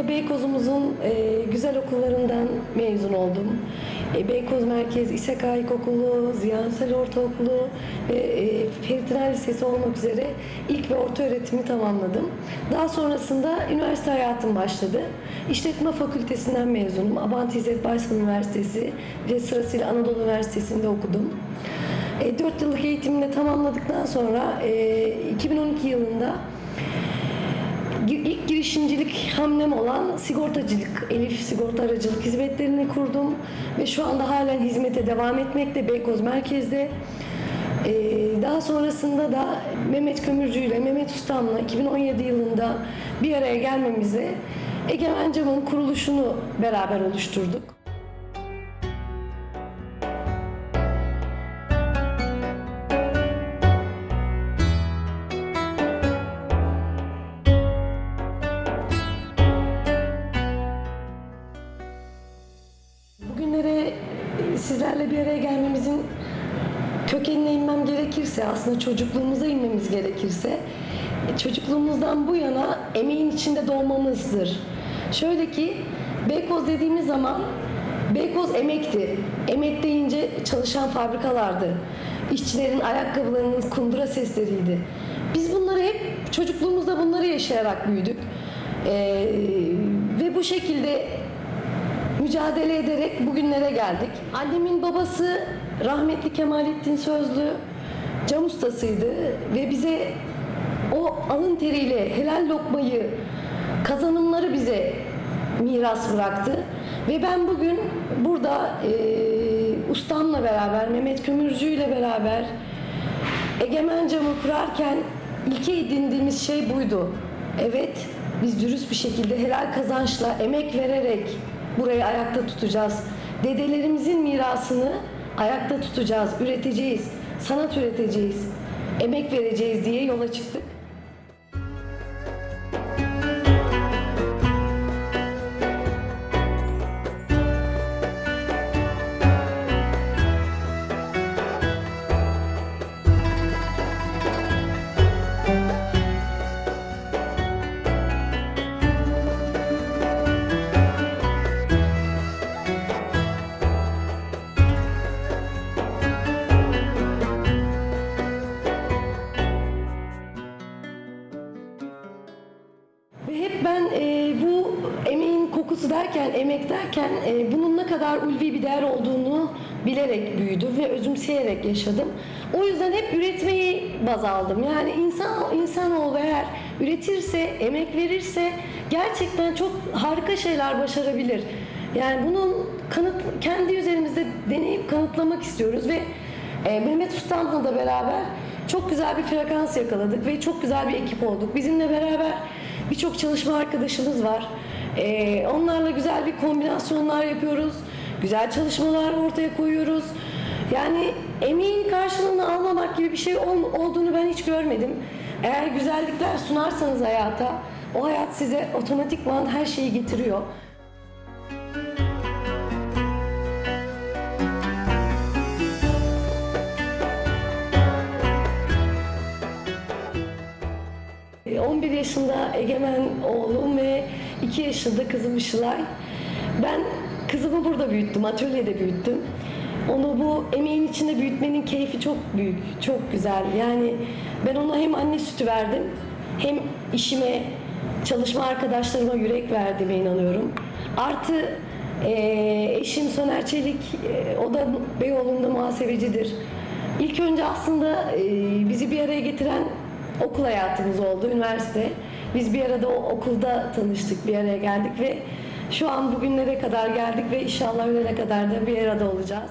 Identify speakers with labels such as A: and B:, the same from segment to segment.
A: E, sırasıyla Beykoz'umuzun e, güzel okullarından mezun oldum. E, Beykoz Merkez İSEKA İlkokulu, Ziyansel Ortaokulu ve e, Ferit Lisesi olmak üzere ilk ve orta öğretimi tamamladım. Daha sonrasında üniversite hayatım başladı. İşletme Fakültesinden mezunum. Abant İzzet Baysal Üniversitesi ve sırasıyla Anadolu Üniversitesi'nde okudum. 4 yıllık eğitimini tamamladıktan sonra e, 2012 yılında ilk girişimcilik hamlem olan sigortacılık, Elif Sigorta Aracılık hizmetlerini kurdum ve şu anda halen hizmete devam etmekte Beykoz Merkez'de. E, daha sonrasında da Mehmet Kömürcü ile Mehmet Ustam'la 2017 yılında bir araya gelmemizle Egemen Cam'ın kuruluşunu beraber oluşturduk. Sizlerle bir araya gelmemizin kökenine inmem gerekirse, aslında çocukluğumuza inmemiz gerekirse, e, çocukluğumuzdan bu yana emeğin içinde doğmamızdır. Şöyle ki, Beykoz dediğimiz zaman Beykoz emekti. Emek deyince çalışan fabrikalardı. İşçilerin ayakkabılarının kundura sesleriydi. Biz bunları hep çocukluğumuzda bunları yaşayarak büyüdük. Ee, ve bu şekilde mücadele ederek bugünlere geldik. Annemin babası rahmetli Kemalettin Sözlü cam ustasıydı ve bize o alın teriyle helal lokmayı, kazanımları bize miras bıraktı. Ve ben bugün burada eee, ustamla beraber, Mehmet Kömürcü ile beraber Egemen Camı kurarken ilke edindiğimiz şey buydu. Evet, biz dürüst bir şekilde helal kazançla, emek vererek burayı ayakta tutacağız. Dedelerimizin mirasını ayakta tutacağız, üreteceğiz, sanat üreteceğiz, emek vereceğiz diye yola çıktık. Derken, emek derken e, bunun ne kadar ulvi bir değer olduğunu bilerek büyüdüm ve özümseyerek yaşadım. O yüzden hep üretmeyi baz aldım. Yani insan insanoğlu eğer üretirse, emek verirse gerçekten çok harika şeyler başarabilir. Yani bunun kanıt kendi üzerimizde deneyip kanıtlamak istiyoruz ve e, Mehmet Ustam'la da beraber çok güzel bir frekans yakaladık ve çok güzel bir ekip olduk. Bizimle beraber birçok çalışma arkadaşımız var. Ee, onlarla güzel bir kombinasyonlar yapıyoruz. Güzel çalışmalar ortaya koyuyoruz. Yani emeğin karşılığını almamak gibi bir şey ol- olduğunu ben hiç görmedim. Eğer güzellikler sunarsanız hayata, o hayat size otomatikman her şeyi getiriyor. E, 11 yaşında Egemen oğlum ve 2 yaşında kızım Işılay. Ben kızımı burada büyüttüm, atölyede büyüttüm. Onu bu emeğin içinde büyütmenin keyfi çok büyük, çok güzel. Yani ben ona hem anne sütü verdim, hem işime, çalışma arkadaşlarıma yürek verdiğime inanıyorum. Artı e, eşim Soner Çelik, e, o da Beyoğlu'nda muhasebecidir. İlk önce aslında e, bizi bir araya getiren okul hayatımız oldu, üniversite. Biz bir arada o okulda tanıştık, bir araya geldik ve şu an bugünlere kadar geldik ve inşallah ölene kadar da bir arada olacağız.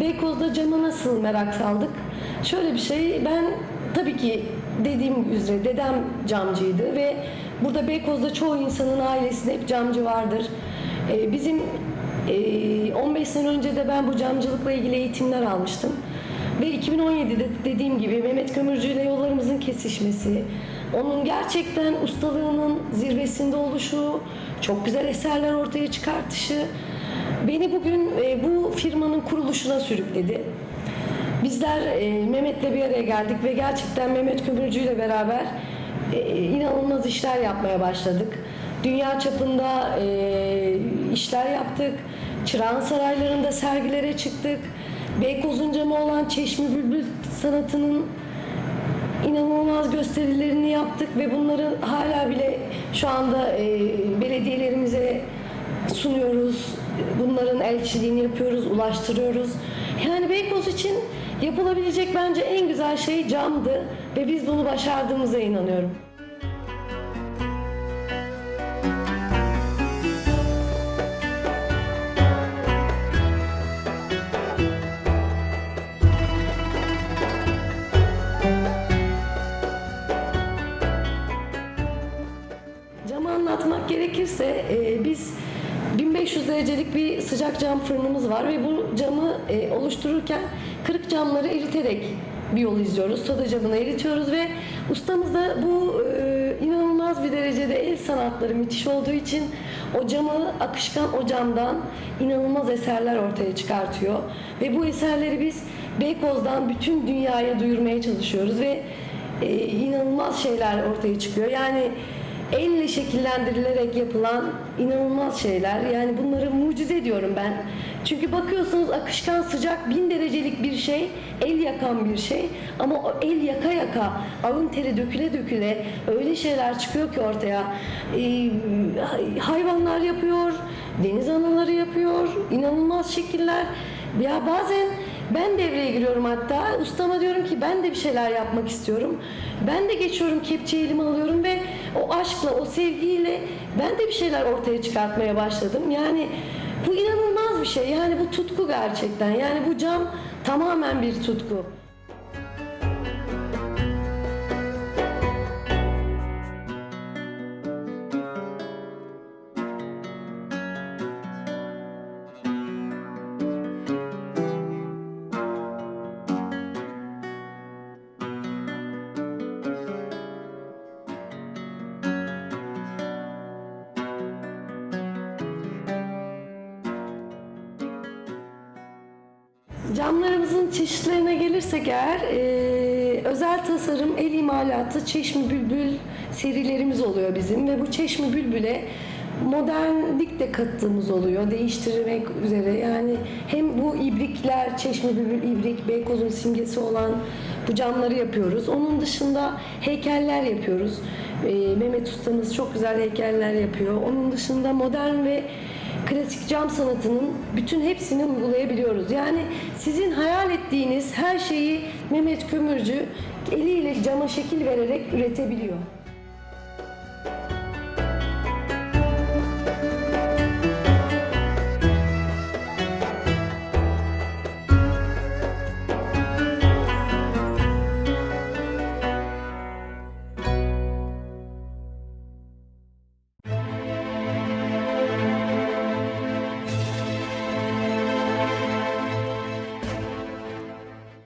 A: Beykoz'da cama nasıl merak saldık? Şöyle bir şey, ben tabii ki dediğim üzere dedem camcıydı ve burada Beykoz'da çoğu insanın ailesinde hep camcı vardır. Ee, bizim e, 15 sene önce de ben bu camcılıkla ilgili eğitimler almıştım. Ve 2017'de dediğim gibi Mehmet Kömürcü ile yollarımızın kesişmesi, onun gerçekten ustalığının zirvesinde oluşu, çok güzel eserler ortaya çıkartışı beni bugün e, bu firmanın kuruluşuna sürükledi. Bizler e, Mehmet'le bir araya geldik ve gerçekten Mehmet Kömürcü ile beraber e, inanılmaz işler yapmaya başladık. Dünya çapında e, işler yaptık. Çırağan saraylarında sergilere çıktık. Beykoz'un camı olan Çeşmi Bülbül sanatının inanılmaz gösterilerini yaptık ve bunları hala bile şu anda e, belediyelerimize sunuyoruz. Bunların elçiliğini yapıyoruz, ulaştırıyoruz. Yani Beykoz için yapılabilecek bence en güzel şey camdı ve biz bunu başardığımıza inanıyorum. Derecelik bir sıcak cam fırınımız var ve bu camı e, oluştururken kırık camları eriterek bir yol izliyoruz. Soda camını eritiyoruz ve ustamız da bu e, inanılmaz bir derecede el sanatları müthiş olduğu için o camı akışkan o camdan inanılmaz eserler ortaya çıkartıyor. Ve bu eserleri biz Beykoz'dan bütün dünyaya duyurmaya çalışıyoruz ve e, inanılmaz şeyler ortaya çıkıyor. Yani elle şekillendirilerek yapılan inanılmaz şeyler. Yani bunları mucize diyorum ben. Çünkü bakıyorsunuz akışkan sıcak bin derecelik bir şey, el yakan bir şey. Ama o el yaka yaka, alın teri döküle döküle öyle şeyler çıkıyor ki ortaya. Ee, hayvanlar yapıyor, deniz anaları yapıyor, inanılmaz şekiller. Ya bazen ben devreye giriyorum hatta. Ustama diyorum ki ben de bir şeyler yapmak istiyorum. Ben de geçiyorum kepçeyi elime alıyorum ve o aşkla, o sevgiyle ben de bir şeyler ortaya çıkartmaya başladım. Yani bu inanılmaz bir şey. Yani bu tutku gerçekten. Yani bu cam tamamen bir tutku. Camlarımızın çeşitlerine gelirsek eğer e, özel tasarım, el imalatı, çeşmi bülbül serilerimiz oluyor bizim ve bu çeşmi bülbüle modernlik de kattığımız oluyor değiştirmek üzere. Yani hem bu ibrikler çeşme bülbül ibrik Beykoz'un simgesi olan bu camları yapıyoruz. Onun dışında heykeller yapıyoruz. E, Mehmet ustamız çok güzel heykeller yapıyor. Onun dışında modern ve klasik cam sanatının bütün hepsini uygulayabiliyoruz. Yani sizin hayal ettiğiniz her şeyi Mehmet Kömürcü eliyle cama şekil vererek üretebiliyor.